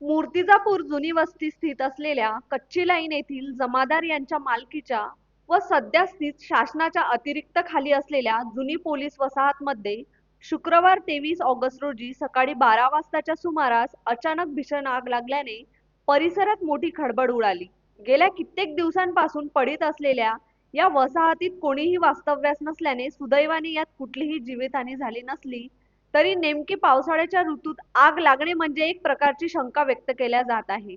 मूर्तिजापूर जुनी वस्ती स्थित असलेल्या कच्ची लाईन येथील जमादार यांच्या मालकीच्या व सध्या स्थित शासनाच्या अतिरिक्त खाली असलेल्या जुनी पोलीस वसाहतमध्ये शुक्रवार तेवीस ऑगस्ट रोजी सकाळी बारा वाजताच्या सुमारास अचानक भीषण आग लागल्याने परिसरात मोठी खडबड उडाली. गेल्या कित्येक दिवसांपासून पडीत असलेल्या या वसाहतीत कोणीही वास्तव्यास नसल्याने सुदैवाने यात कुठलीही जीवितहानी झाली नसली तरी नेमकी पावसाळ्याच्या ऋतूत आग लागणे म्हणजे एक प्रकारची शंका व्यक्त केल्या जात आहे.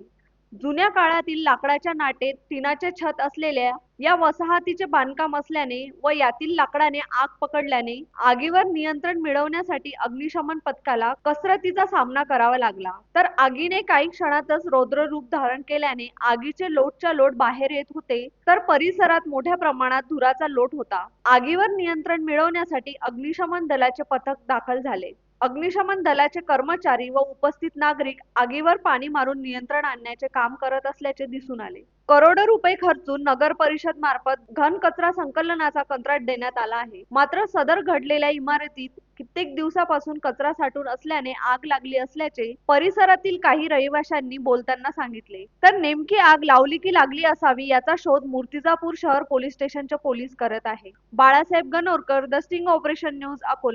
जुन्या काळातील लाकडाच्या नाटेत टिनाचे छत असलेल्या या वसाहतीचे बांधकाम असल्याने व यातील लाकडाने आग पकडल्याने आगीवर नियंत्रण मिळवण्यासाठी अग्निशमन पथकाला कसरतीचा सामना करावा लागला. तर आगीने काही क्षणातच रौद्र रूप धारण केल्याने आगीचे लोटच्या लोट बाहेर येत होते तर परिसरात मोठ्या प्रमाणात धुराचा लोट होता. आगीवर नियंत्रण मिळवण्यासाठी अग्निशमन दलाचे पथक दाखल झाले. अग्निशमन दलाचे कर्मचारी व उपस्थित नागरिक आगीवर पाणी मारून नियंत्रण आणण्याचे काम करत असल्याचे दिसून आले. करोडो रुपये खर्चून नगर परिषद मार्फत घन कचरा संकलनाचा कंत्राट देण्यात आला आहे. मात्र सदर घडलेल्या इमारतीत कित्येक दिवसापासून कचरा साठून असल्याने आग लागली असल्याचे परिसरातील काही रहिवाशांनी बोलताना सांगितले. तर नेमकी आग लावली की लागली असावी याचा शोध मूर्तिजापूर शहर पोलीस स्टेशनचे पोलीस करत आहे. Balasaheb Ganorkar the sting operation news Akola.